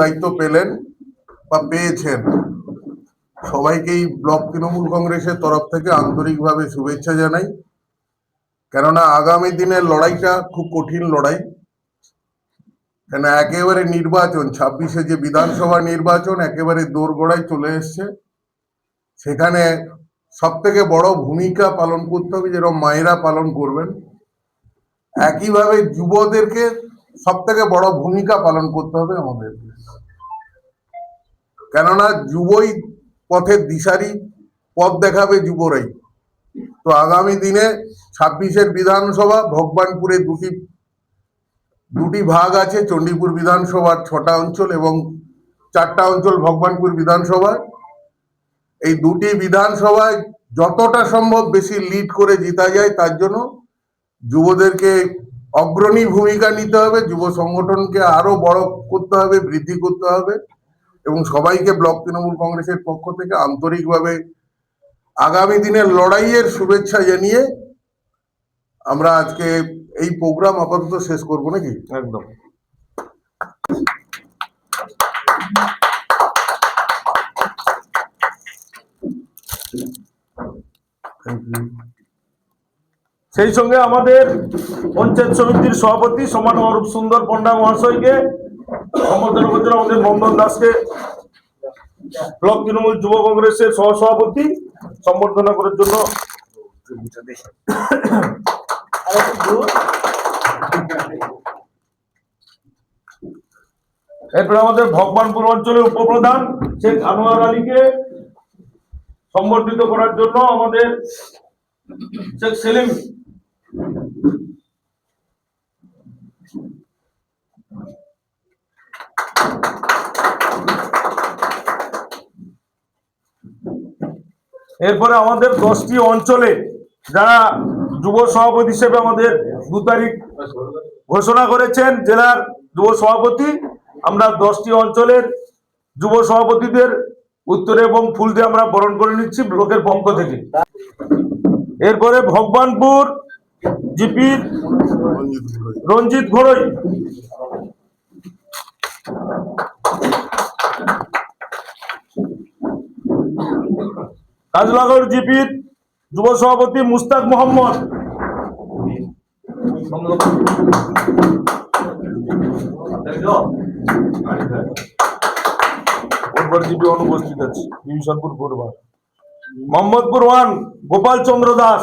দায়িত্ব পেলেন বা পেয়েছেন, সবাইকেই ব্লক তৃণমূল কংগ্রেসের তরফ থেকে আন্তরিকভাবে শুভেচ্ছা জানাই। কেননা আগামী দিনের লড়াইটা খুব কঠিন লড়াই। কেন একেবারে নির্বাচন, ছাব্বিশে যে বিধানসভা নির্বাচন, একেবারে দোরগোড়ায় চলে এসছে। সেখানে সব থেকে বড় ভূমিকা পালন করতে হবে, যেরকম মায়েরা পালন করবেন। একইভাবে যুবদেরকে সব থেকে বড় ভূমিকা পালন করতে হবে আমাদের কেননা যুবই পথের দিশারি, পথ দেখাবে যুবরাই। তো আগামী দিনে ছাব্বিশের বিধানসভা ভগবানপুরে দুটি দুটি ভাগ আছে, চণ্ডীপুর বিধানসভার ছটা অঞ্চল এবং চারটা অঞ্চল ভগবানপুর বিধানসভায় এই দুটি বিধানসভায় যতটা সম্ভব বেশি লিড করে জিতা যায়, তার জন্য যুবদেরকে অগ্রণী ভূমিকা নিতে হবে যুব সংগঠনকে আরও বড় করতে হবে বৃদ্ধি করতে হবে এবং সবাইকে ব্লক তৃণমূল কংগ্রেসের পক্ষ থেকে আন্তরিকভাবে আগামী দিনের লড়াইয়ের শুভেচ্ছা জানিয়ে আমরা আজকে এই প্রোগ্রাম আপাতত শেষ করব নাকি? একদম। থ্যাংক ইউ সেই সঙ্গে আমাদের পঞ্চায়েত সমিতির সভাপতি সমান অরূপ সুন্দর পণ্ডা মহাশয়কে করছেন আমাদের মন্দন দাসকে, ব্লক তৃণমূল যুব কংগ্রেসের সহসভাপতি, সম্বর্ধনা করার জন্য। এরপরে আমাদের ভগবানপুর অঞ্চলের উপপ্রধান শেখ আনোয়ার আলীকে সম্বর্ধিত করার জন্য আমাদের শেখ সেলিম এরপরে আমাদের দশটি অঞ্চলে যারা যুব সভাপতি হিসেবে আমাদের দু তারিখ ঘোষণা করেছেন, জেলার যুব সভাপতি, আমরা দশটি অঞ্চলের যুব সভাপতিদের উত্তরে এবং ফুল দিয়ে আমরা বরণ করে নিচ্ছি ব্লকের পক্ষ থেকে। এরপরে ভগবানপুর জিপির রঞ্জিত ঘোড়াই। কাজলাগড় জিপির যুব সভাপতি মুস্তাক মোহাম্মদ। জিপি অনুপস্থিত আছে। ডিভিশনপুর পূর্বা মোহাম্মদপুর ওয়ান গোপাল চন্দ্র দাস।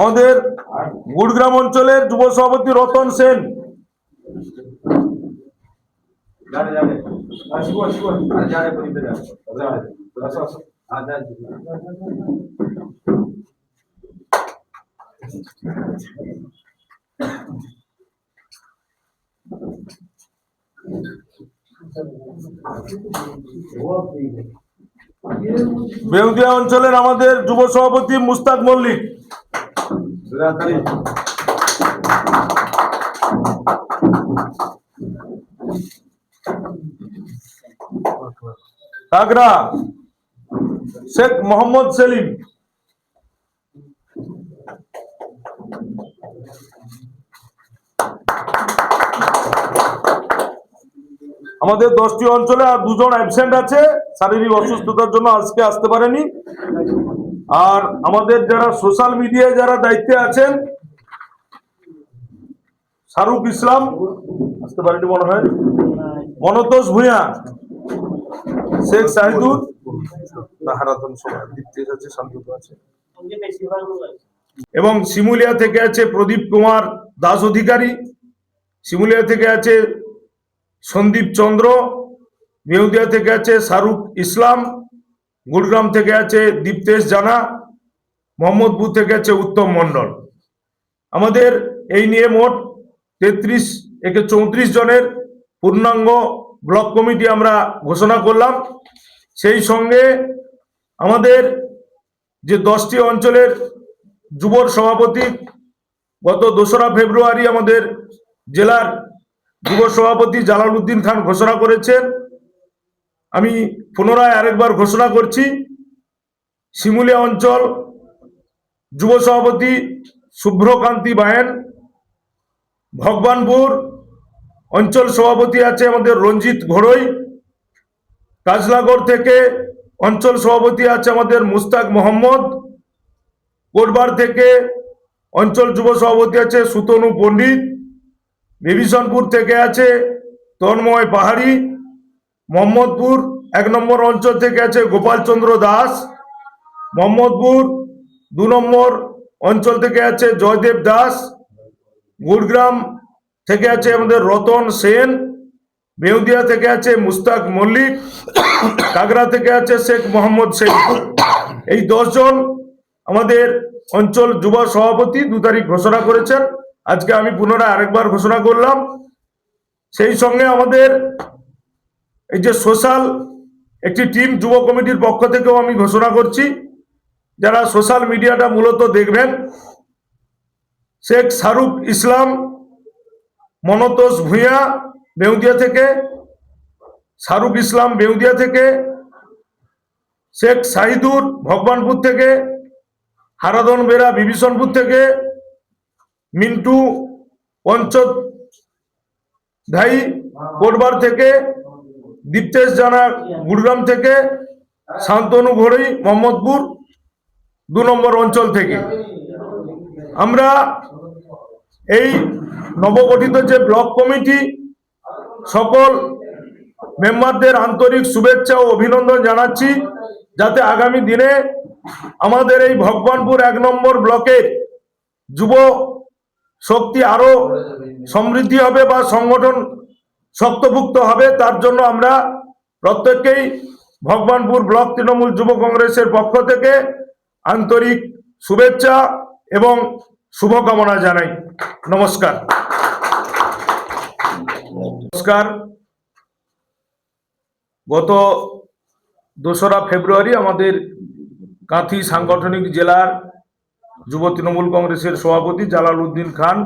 আমাদের গুড়গ্রাম অঞ্চলের যুব সভাপতি রতন সেন। বেউদিয়া অঞ্চলের আমাদের যুব সভাপতি মুস্তাক মল্লিক। কাগরা শেখ মোহাম্মদ সেলিম। আমাদের দশটি অঞ্চলে আর দুজন অ্যাবসেন্ট আছে। শারীরিক অসুস্থতার জন্য আজকে আসতে পারেনি। আর আমাদের যারা সোশ্যাল মিডিয়ায় যারা দায়িত্বে আছেন, শাহরুখ ইসলাম, আসতে পারেনি মনে হয়, মনতোষ ভূঁইয়া, শেখ সাহিদুল না হারাতন সবাই দীপ্তেশ আছে আছে। এবং শিমুলিয়া থেকে আছে প্রদীপ কুমার দাস অধিকারী, শিমুলিয়া থেকে আছে সন্দীপ চন্দ্র, মেহুদিয়া থেকে আছে শাহরুখ ইসলাম গুড়গ্রাম থেকে আছে দীপ্তেশ জানা, মোহাম্মদপুর থেকে আছে উত্তম মণ্ডল। আমাদের এই নিয়ে মোট তেত্রিশ, একে চৌত্রিশ জনের পূর্ণাঙ্গ ব্লক কমিটি আমরা ঘোষণা করলাম। সেই সঙ্গে আমাদের যে দশটি অঞ্চলের যুবর সভাপতি, গত দোসরা ফেব্রুয়ারি আমাদের জেলার যুব সভাপতি জালালউদ্দিন খান ঘোষণা করেছেন। আমি পুনরায় আরেকবার ঘোষণা করছি, শিমুলিয়া অঞ্চল যুব সভাপতি শুভ্রকান্তি বায়েন, ভগবানপুর অঞ্চল সভাপতি আছে আমাদের রঞ্জিত ঘোড়ই, কাজলাগড় থেকে অঞ্চল সভাপতি আছে আমাদের মুস্তাক মোহাম্মদ, কোটবার থেকে অঞ্চল যুব সভাপতি আছে সুতনু পণ্ডিত বিভীষণপুর থেকে আছে তন্ময় পাহাড়ি, মোহাম্মদপুর এক নম্বর অঞ্চল থেকে আছে গোপালচন্দ্র দাস, মোহাম্মদপুর। দু নম্বর অঞ্চল থেকে আছে জয়দেব দাস। গুড়গ্রাম থেকে আছে আমাদের রতন সেন। বেউদিয়া থেকে আছে মুস্তাক মল্লিক। কাগরা থেকে আছে শেখ মোহাম্মদ শেখ এই দশজন আমাদের অঞ্চল যুব সভাপতি দু তারিখ ঘোষণা করেছেন। আজকে আমি পুনরায় আরেকবার ঘোষণা করলাম। সেই সঙ্গে আমাদের এই যে সোশ্যাল একটি টিম যুব কমিটির পক্ষ থেকেও আমি ঘোষণা করছি, যারা সোশ্যাল মিডিয়াটা মূলত দেখবেন, শেখ শাহরুখ ইসলাম, মনতোষ ভূঁইয়া বেউদিয়া থেকে, শাহরুখ ইসলাম বেউদিয়া থেকে, শেখ শাহিদুর ভগবানপুর থেকে হারাদন বেরা বিভীষণপুর থেকে, মিন্টু পঞ্চত ধাই কোটবার থেকে দীপ্তেশ জানা গুড়গ্রাম থেকে শান্তনু ঘড়ই মোহাম্মদপুর দু নম্বর অঞ্চল থেকে। আমরা এই নবগঠিত যে ব্লক কমিটি সকল মেম্বারদের আন্তরিক শুভেচ্ছা ও অভিনন্দন জানাচ্ছি যাতে আগামী দিনে আমাদের এই ভগবানপুর এক নম্বর ব্লকের যুব শক্তি আরও সমৃদ্ধি হবে বা সংগঠন শক্তভুক্ত হবে, তার জন্য আমরা প্রত্যেককেই ভগবানপুর ব্লক তৃণমূল যুব কংগ্রেসের পক্ষ থেকে আন্তরিক শুভেচ্ছা এবং শুভকামনা জানাই। নমস্কার। নমস্কার। গত দোসরা ফেব্রুয়ারি আমাদের কাঁথি সাংগঠনিক জেলার যুব তৃণমূল কংগ্রেসের সভাপতি জালাল উদ্দিন খান,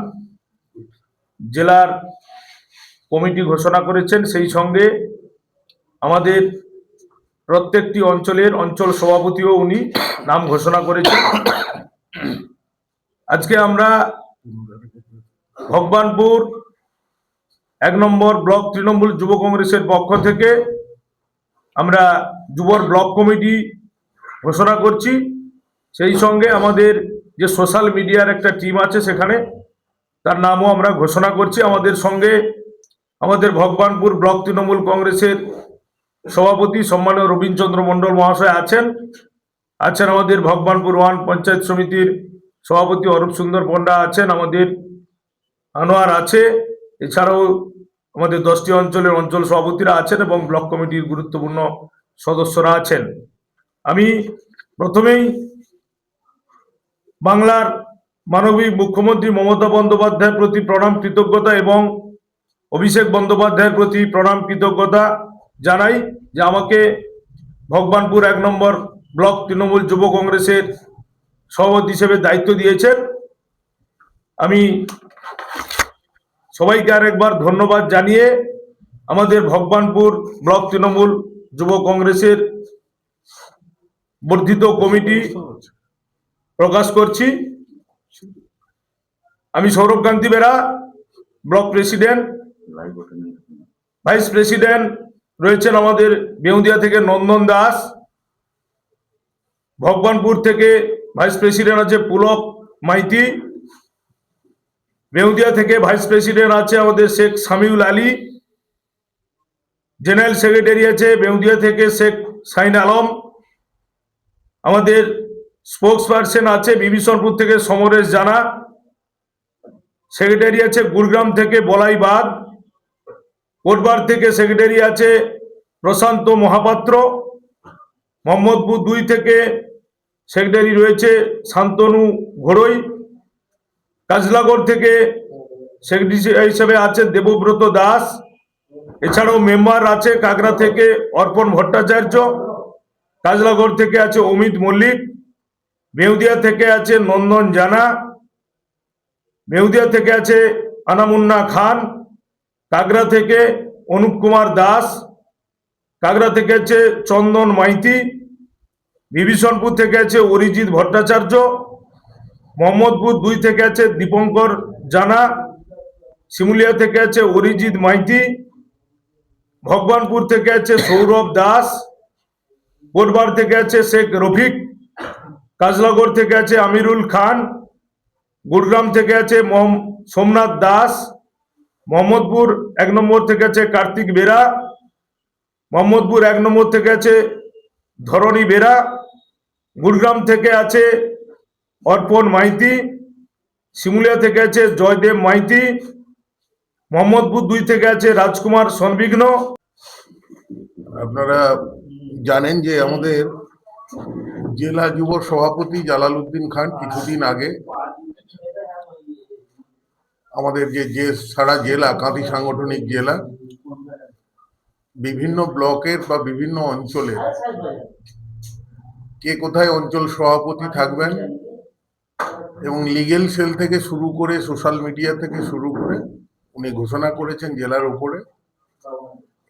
জেলার কমিটি ঘোষণা করেছেন, সেই সঙ্গে আমাদের প্রত্যেকটি অঞ্চলের অঞ্চল সভাপতিও উনি নাম ঘোষণা করেছেন। আজকে আমরা ভগবানপুর এক নম্বর ব্লক তৃণমূল যুব কংগ্রেসের পক্ষ থেকে আমরা যুবর ব্লক কমিটি ঘোষণা করছি। সেই সঙ্গে আমাদের যে সোশ্যাল মিডিয়ার একটা টিম আছে সেখানে তার নামও আমরা ঘোষণা করছি। আমাদের সঙ্গে আমাদের ভগবানপুর ব্লক তৃণমূল কংগ্রেসের সভাপতি সম্মানীয় রবীন্দ্রচন্দ্র মণ্ডল মহাশয় আছেন। আছেন আমাদের ভগবানপুর ওয়ান পঞ্চায়েত সমিতির সভাপতি অরূপ সুন্দর পণ্ডা আছেন, আমাদের আনোয়ার আছে। এছাড়াও আমাদের দশটি অঞ্চলের অঞ্চল সভাপতিরা আছেন এবং ব্লক কমিটির গুরুত্বপূর্ণ সদস্যরা আছেন। আমি প্রথমেই বাংলার মানবিক মুখ্যমন্ত্রী মমতা বন্দ্যোপাধ্যায়ের প্রতি প্রণাম কৃতজ্ঞতা এবং অভিষেক বন্দ্যোপাধ্যায়ের প্রতি প্রণাম কৃতজ্ঞতা জানাই যে আমাকে ভগবানপুর এক নম্বর ব্লক তৃণমূল যুব কংগ্রেসের সভাপতি হিসেবে দায়িত্ব দিয়েছেন। আমি সবাইকে আরেকবার ধন্যবাদ জানিয়ে আমাদের ভগবানপুর ব্লক তৃণমূল যুব কংগ্রেসের বর্ধিত কমিটি প্রকাশ করছি। আমি Sourav Kanti Bera, block president. Vice president রয়েছেন আমাদের বেউদিয়া থেকে নন্দন দাস। ভগবানপুর থেকে ভাইস প্রেসিডেন্ট আছে পুলক মাইতি। বেউদিয়া থেকে ভাইস প্রেসিডেন্ট আছে আমাদের শেখ সামিউল আলী। জেনারেল সেক্রেটারি আছে বেউদিয়া থেকে শেখ সাইন আলম। আমাদের স্পোক্স পার্সন আছে বিভীষণপুর থেকে সমরেশ জানা। সেক্রেটারি আছে গুরগ্রাম থেকে বলাই বাগ কোটবার থেকে সেক্রেটারি আছে প্রশান্ত মহাপাত্র। মোহাম্মদপুর দুই থেকে সেক্রেটারি রয়েছে শান্তনু ঘোড়ই। কাজলাগড় থেকে সেক্রেটারি হিসেবে আছে দেবব্রত দাস। এছাড়াও মেম্বার আছে কাগরা থেকে অর্পণ ভট্টাচার্য। কাজলাগড় থেকে আছে অমিত মল্লিক। মেউদিয়া থেকে আছে নন্দন জানা। মেউদিয়া থেকে আছে আনামুন্না খান। কাগরা থেকে অনুপ কুমার দাস, কাগড়া থেকে আছে চন্দন মাইতি, বিভীষণপুর থেকে আছে অরিজিৎ ভট্টাচার্য, মোহাম্মদপুর দুই থেকে আছে দীপঙ্কর জানা, শিমুলিয়া থেকে আছে অরিজিৎ মাইতি, ভগবানপুর থেকে আছে সৌরভ দাস, কোটবার থেকে আছে শেখ রফিক, কাজলাগড় থেকে আছে আমিরুল খান, গুড়গ্রাম থেকে আছে সোমনাথ দাস মোহাম্মদপুর এক নম্বর থেকে আছে কার্তিক বেরা। মোহাম্মদপুর এক নম্বর থেকে আছে ধরণী বেরা। গুড়গ্রাম থেকে আছে অর্পণ মাইতি। শিমুলিয়া থেকে আছে জয়দেব মাইতি। মোহাম্মদপুর দুই থেকে আছে রাজকুমার সনবিঘ্ন। আপনারা জানেন যে আমাদের জেলা যুব সভাপতি জালালউদ্দিন খান কিছুদিন আগে আমাদের যে যে সারা জেলা, কাঁথি সাংগঠনিক জেলা, বিভিন্ন ব্লকের বা বিভিন্ন অঞ্চলের কে কোথায় অঞ্চল সভাপতি থাকবেন এবং লিগেল সেল থেকে শুরু করে সোশ্যাল মিডিয়া থেকে শুরু করে উনি ঘোষণা করেছেন জেলার উপরে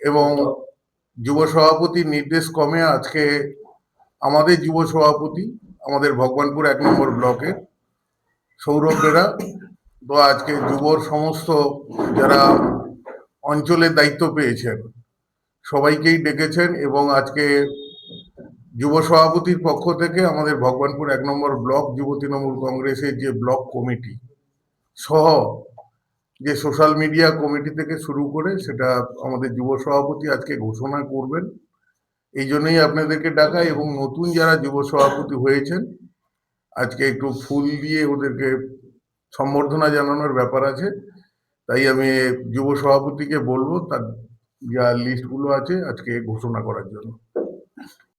এবং যুব সভাপতির নির্দেশ কমে আজকে আমাদের যুব সভাপতি, আমাদের ভগবানপুর এক নম্বর ব্লকে সৌরভ বেরা তো আজকে যুবর সমস্ত যারা অঞ্চলের দায়িত্ব পেয়েছেন, সবাইকেই ডেকেছেন এবং আজকে যুব সভাপতির পক্ষ থেকে আমাদের ভগবানপুর এক নম্বর ব্লক যুব তৃণমূল কংগ্রেসের যে ব্লক কমিটি সহ যে সোশ্যাল মিডিয়া কমিটি থেকে শুরু করে সেটা আমাদের যুব সভাপতি আজকে ঘোষণা করবেন। এই জন্যই আপনাদেরকে ডাকা এবং নতুন যারা যুব সভাপতি হয়েছেন, আজকে একটু ফুল দিয়ে ওদেরকে সম্বর্ধনা জানানোর ব্যাপার আছে। তাই আমি যুব সভাপতিকে বলব, তার যা লিস্টগুলো আছে, আজকে ঘোষণা করার জন্য।